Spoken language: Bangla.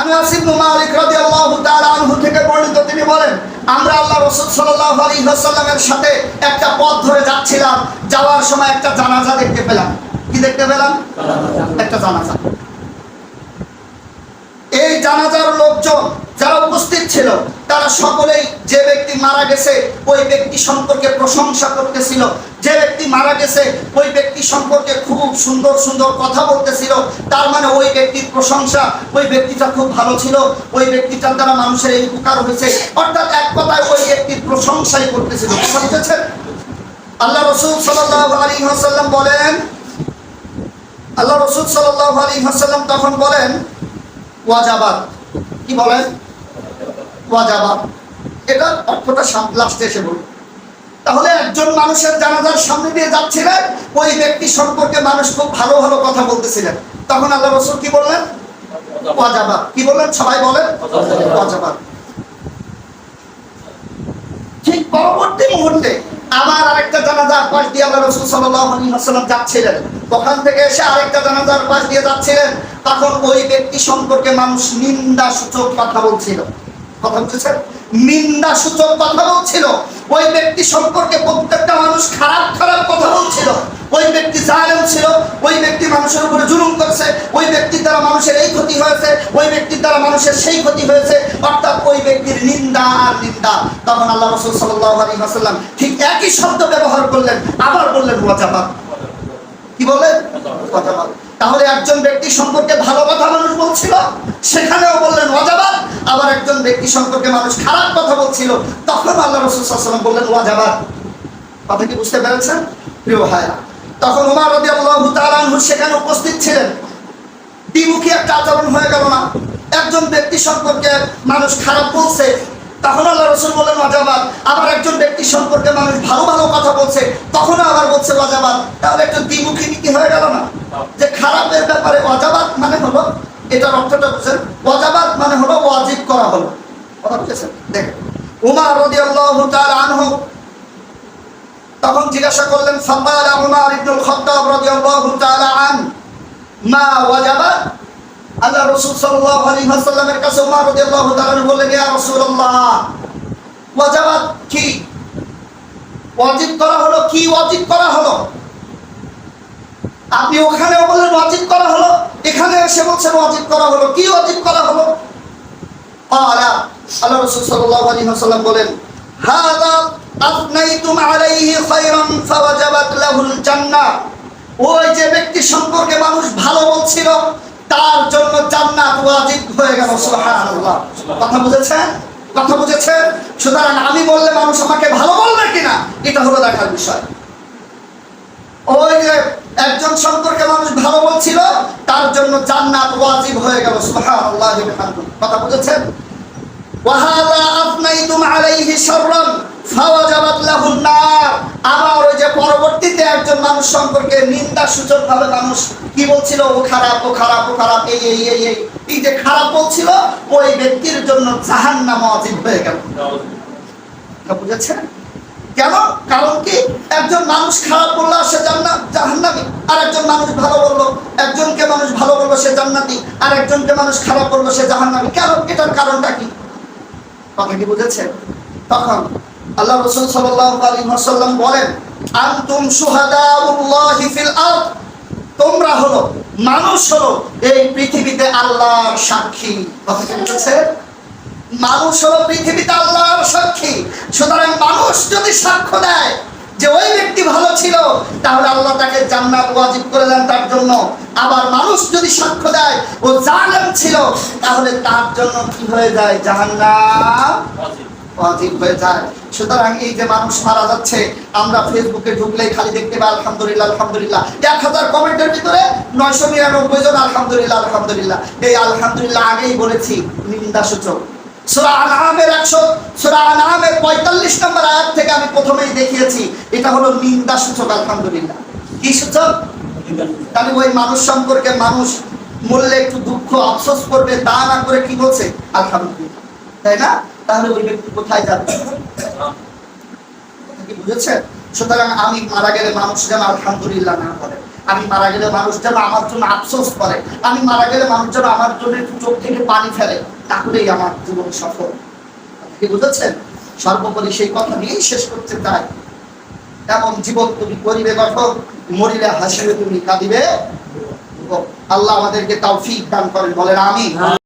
আনাস ইবনে মালিক রাদিয়াল্লাহু তাআলা আনহু থেকে বর্ণিত। তিনি বলেন আমরা আল্লাহ রাসূল সাল্লাল্লাহু আলাইহি ওয়াসাল্লামের সাথে একটা পথ ধরে যাচ্ছিলাম। যাওয়ার সময় একটা জানাজা দেখতে পেলাম। কি দেখতে পেলাম? একটা জানাজা। এই জানাজার লোকজন যারা উপস্থিত ছিল, তারা সকলেই যে ব্যক্তি মারা গেছে, ওই ব্যক্তি সম্পর্কে প্রশংসা করতেছিল। যে ব্যক্তি মারা গেছে, ওই ব্যক্তি সম্পর্কে খুব সুন্দর সুন্দর কথা বলতেছিল। তার মানে ওই ব্যক্তির প্রশংসা, ওই ব্যক্তিটা খুব ভালো ছিল। ওই ব্যক্তিটার দ্বারা মানুষের এই উপকার হয়েছে। অর্থাৎ এক কথায় ওই ব্যক্তির প্রশংসাই করতেছিল। আল্লাহ রসুল ওয়াসাল্লাম বলেন, আল্লাহ রসুল ওয়াসাল্লাম তখন বলেন ওয়াজাবাদ কি বলেন? ওয়াজাবাত এটা অর্থটা লাস্টে এসে বলুন। তাহলে একজন মানুষের জানাজার সামনে দিয়ে যাচ্ছিলেন, ওই ব্যক্তি সম্পর্কে মানুষ খুব ভালো ভালো কথা বলতেছিলেন। তখন আল্লাহ কি বললেন? কি বললেন? সবাই বলেন ঠিক পরবর্তী মুহূর্তে আবার আরেকটা জানাজার পাশ দিয়ে আল্লাহ রসুল ওয়াসাল্লাম যাচ্ছিলেন। ওখান থেকে এসে আরেকটা জানাজার পাশ দিয়ে যাচ্ছিলেন। তখন ওই ব্যক্তি সম্পর্কে মানুষ নিন্দা সূচক কথা বলছিল। কথা বুঝেছেন নিন্দা সূচক কথা বলছিল। ওই ব্যক্তি সম্পর্কে প্রত্যেকটা মানুষ খারাপ খারাপ কথা বলছিল। ওই ব্যক্তি জালেম ছিল। ওই ব্যক্তি মানুষের উপরে জুলুম করছে। ওই ব্যক্তির দ্বারা মানুষের এই ক্ষতি হয়েছে। ওই ব্যক্তির দ্বারা মানুষের সেই ক্ষতি হয়েছে। অর্থাৎ ওই ব্যক্তির নিন্দা আর নিন্দা। তখন আল্লাহ রসুল আলাইহি ওয়াসাল্লাম ঠিক একই শব্দ ব্যবহার করলেন। আবার বললেন ওয়াজাবাত কি ওয়াজাবাত তাহলে একজন ব্যক্তি সম্পর্কে ভালো কথা মানুষ বলছিল? সেখানেও বললেন ওয়াজাবাত আবার একজন ব্যক্তি সম্পর্কে মানুষ খারাপ কথা বলছিল, তখন আল্লাহ রসুল বললেন ওয়াজাবাত কথা কি বুঝতে পেরেছেন? প্রিয় ভাইরা তখন উমার রদি আল্লাহ সেখানে উপস্থিত ছিলেন। দ্বিমুখী একটা আচরণ হয়ে গেল না। একজন ব্যক্তি সম্পর্কে মানুষ খারাপ বলছে, তখন আল্লাহ রসুল বললেন ওয়াজাবাদ আবার একজন ব্যক্তি সম্পর্কে মানুষ ভালো ভালো কথা বলছে, তখন আবার বলছে ওয়াজাবাদ তাহলে একটা দ্বিমুখী নীতি হয়ে গেল না? যে খারাপের ব্যাপারে ওয়াজাবাদ মানে হলো এটার অর্থটা বুঝছেন ওয়াজাবাদ মানে হলো ওয়াজিব করা হলো। কথা বুঝেছেন? দেখেন উমার রদি আল্লাহ আনহু তখন জিজ্ঞাসা করলেন, ফাকাল উমর ইবনুল খাত্তাব রাদিয়াল্লাহু তাআলা আন, মা ওয়াজাবা? আল্লাহ রাসূল সাল্লাল্লাহু আলাইহি ওয়াসাল্লামের কাছে উমর রাদিয়াল্লাহু তাআলা বললেন, ইয়া রাসূলুল্লাহ, ওয়াজাবাত কি? ওয়াজিব করা হলো কি? ওয়াজিব করা হলো? আপনি ওখানে বললেন অজিত করা হলো। এখানে এসে বলছেন অজিত করা হলো। কি অজিত করা হলো? ওই যে ব্যক্তি সম্পর্কে মানুষ ভালো তার জন্য হয়ে গেল কথা বুঝেছেন? কথা বুঝেছেন? সুতরাং আমি বললে মানুষ আমাকে ভালো বলবে কিনা, এটা হলো দেখার বিষয়। ওই যে একজন সম্পর্কে মানুষ ভালো বলছিল তার জন্য জান্নাত ওয়াজিব হয়ে গেল সুবহানাল্লাহ কথা বুঝেছেন? ওয়াহাদা আফনাইতুম আলাইহি শাররান ফাওয়াজাবাত লাহুন নার। আবার ওই যে পরবর্তীতে একজন মানুষ সম্পর্কে নিন্দা সূচক ভাবে মানুষ কি বলছিল? ও খারাপ ও খারাপ ও খারাপ এই এই এই এই। এই যে খারাপ বলছিল ওই ব্যক্তির জন্য জাহান্নাম ওয়াজিব হয়ে গেল। বুঝেছেন? কেন? কারণ কি? একজন মানুষ খারাপ বলল সে জান্নাত আর একজন মানুষ ভালো বলল, একজনকে মানুষ ভালো বলল সে জান্নাতি আর একজনকে মানুষ খারাপ বলল সে জাহান্নামী। কেন? এটার কারণটা কি? কথা কি বুঝেছেন? তখন আল্লাহ রসুল ওয়াসাল্লাম বলেন, আনতুম তোমরা হলো মানুষ হলো এই পৃথিবীতে আল্লাহর সাক্ষী। কথা কি মানুষ হলো পৃথিবীতে আল্লাহর সাক্ষী। সুতরাং মানুষ যদি সাক্ষ্য দেয় যে ওই ব্যক্তি ভালো ছিল, তাহলে আল্লাহ তাকে জান্নাত ওয়াজিব করে দেন তার জন্য। আবার মানুষ যদি সাক্ষ্য দেয়, ও জালেম ছিল, তাহলে তার জন্য কি হয়ে যায়? জাহান্নাম ওয়াজিব হয়ে যায়। সুতরাং এই যে মানুষ মারা যাচ্ছে, আমরা ফেসবুকে ঢুকলেই খালি দেখতে পাই, আলহামদুলিল্লাহ আলহামদুলিল্লাহ। এক হাজার কমেন্টের ভিতরে নয়শো নিরানব্বই জন আলহামদুলিল্লাহ আলহামদুলিল্লাহ। এই আলহামদুলিল্লাহ আগেই বলেছি, নিন্দা সূচক। সূরা আনআমের 100 সূরা আনআমের 45 নম্বর আয়াত প্রথমেই দেখিয়েছি, এটা হলো নিন্দা সূচক, আলহামদুলিল্লাহ। কি সূচক? তাহলে ওই মানুষ সম্পর্কে মানুষ মরলে একটু দুঃখ আফসোস করবে, তা না করে কি বলছে? আলহামদুলিল্লাহ। তাই না? তাহলে ওই ব্যক্তি কোথায় যাবে? সুতরাং আমি মারা গেলে মানুষ যেন আলহামদুলিল্লাহ না বলে, আমি মারা গেলে মানুষ যেন আমার জন্য আফসোস করে, আমি মারা গেলে মানুষ যেন আমার জন্য একটু চোখ থেকে পানি ফেলে, তাহলেই আমার জীবন সফল। বুঝেছেন? সর্বোপরি সেই কথা নিয়েই শেষ করতে চাই। এমন জীবন তুমি করিবে গঠন মরিলে হাসিবে তুমি কাঁদিবে। আল্লাহ আমাদেরকে তাও দান করেন, বলেন আমি